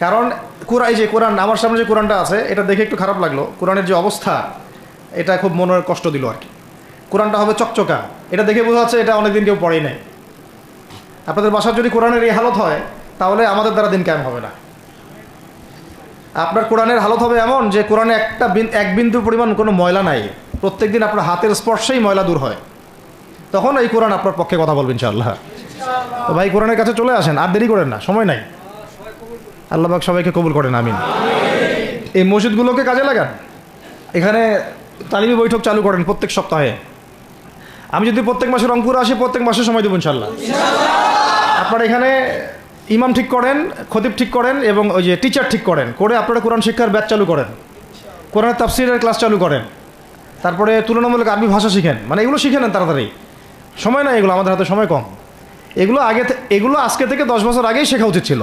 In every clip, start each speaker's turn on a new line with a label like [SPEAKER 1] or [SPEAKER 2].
[SPEAKER 1] কারণ কোরআন যে কোরআন, আমার সামনে যে কোরআনটা আছে, এটা দেখে একটু খারাপ লাগল। কোরআনের যে অবস্থা, এটা খুব মনের কষ্ট দিল আর কি। কোরআনটা হবে চকচকা। এটা দেখে বোঝা যাচ্ছে এটা অনেকদিন কেউ পড়েই নাই। আপনাদের বাসার যদি কোরআনের এই হালত হয়, তাহলে আমাদের দ্বারা দিন কায়েম হবে না। আপনার কোরআনের হালত হবে এমন যে কোরআনে একটা এক বিন্দু পরিমাণ কোনো ময়লা নাই। প্রত্যেক দিন আপনার হাতের স্পর্শেই ময়লা দূর হয়। তখন এই কোরআন আপনার পক্ষে কথা বলবেন ইনশাআল্লাহ। তো ভাই, কোরআনের কাছে চলে আসেন। আর দেরি করেন না, সময় নাই। আল্লাহ পাক সবাইকে কবুল করেন, আমিন। এই মসজিদগুলোকে কাজে লাগান। এখানে তালিমি বৈঠক চালু করেন প্রত্যেক সপ্তাহে। আমি যদি প্রত্যেক মাসে রংপুরে আসি, প্রত্যেক মাসে সময় দেবো ইনশাল্লাহ আপনারা এখানে ইমাম ঠিক করেন, খতিব ঠিক করেন এবং ওই যে টিচার ঠিক করেন। করে আপনারা কোরআন শিক্ষার ব্যাচ চালু করেন। কোরআনের তাফসিরের ক্লাস চালু করেন। তারপরে তুলনামূলক আরবি ভাষা শিখেন। মানে এগুলো শিখে নেন তাড়াতাড়ি। সময় না এগুলো, আমাদের হাতে সময় কম। এগুলো আগে এগুলো আজকে থেকে দশ বছর আগেই শেখা উচিত ছিল।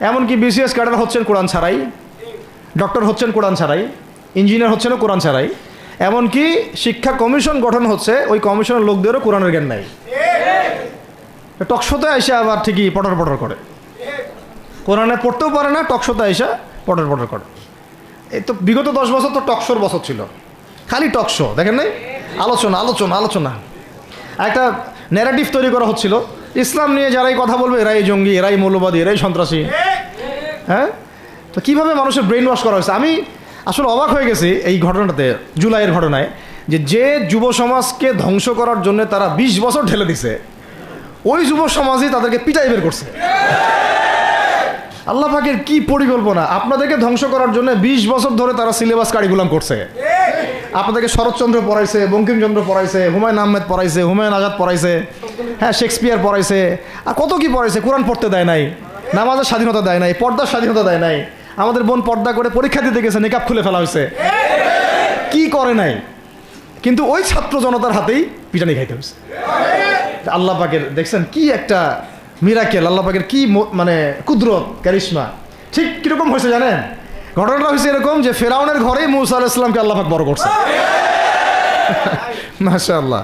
[SPEAKER 1] এমনকি বিসিএস ক্যাডার হচ্ছেন কোরআন ছাড়াই, ডক্টর হচ্ছেন কোরআন ছাড়াই, ইঞ্জিনিয়ার হচ্ছেনও কোরআন ছাড়াই, এমনকি শিক্ষা কমিশন গঠন হচ্ছে, ওই কমিশনের লোকদেরও কোরআনের জ্ঞান নাই। টকশোতে এসে আবার ঠিকই পটর পটর করে। কোরআনে পড়তেও পারে না টকশোতে এসে পটর পটর করে। এই তো বিগত দশ বছর তো টকশোর বছর ছিল। খালি টকশো দেখেন নাই? আলোচনা আলোচনা আলোচনা। একটা ন্যারেটিভ তৈরি করা হচ্ছিল। ইসলাম নিয়ে যারাই কথা বলবে, এরাই জঙ্গি, এরাই মৌলবাদী, এরাই সন্ত্রাসী। হ্যাঁ? তো কীভাবে মানুষের ব্রেন ওয়াশ করা হয়েছে? আমি আসলে অবাক হয়ে গেছি এই ঘটনাটাতে, জুলাইয়ের ঘটনায়, যে যে যুব সমাজকে ধ্বংস করার জন্য তারা বিশ বছর ঢেলে দিছে, ওই যুব সমাজই তাদেরকে পিটাই বের করছে। আল্লাহ পাকের কি পরিকল্পনা? আপনাদেরকে ধ্বংস করার জন্য বিশ বছর ধরে তারা সিলেবাস কারিকুলাম করছে। আপনাদেরকে শরৎচন্দ্র পড়াইছে, বঙ্কিমচন্দ্র পড়াইছে, হুমায়ুন আহমেদ পড়াইছে, হুমায়ুন আজাদ পড়াইছে হ্যাঁ শেক্সপিয়ার পড়াইছে, আর কত কি পড়াইছে? কোরআন পড়তে দেয় নাই। নামাজের স্বাধীনতা দেয় নাই, পর্দার স্বাধীনতা দেয় নাই। আমাদের বোন পর্দা করে পরীক্ষা দিতে গেছে নিকাপ খুলে ফেলা হয়েছে। কি করে নাই? কিন্তু ওই ছাত্র জনতার হাতেই পিটানি খাইতে হয়েছে। আল্লাহ পাকের, দেখছেন কি একটা মিরাকেল আল্লাহ পাকের কি মানে কুদরত ক্যারিশমা ঠিক কীরকম হয়েছে জানেন? ঘটনাটা হয়েছে এরকম যে ফেরাউনের ঘরেই মৌসা আলাহ ইসলামকে আল্লাহ পাক বড় করছে। মাশা আল্লাহ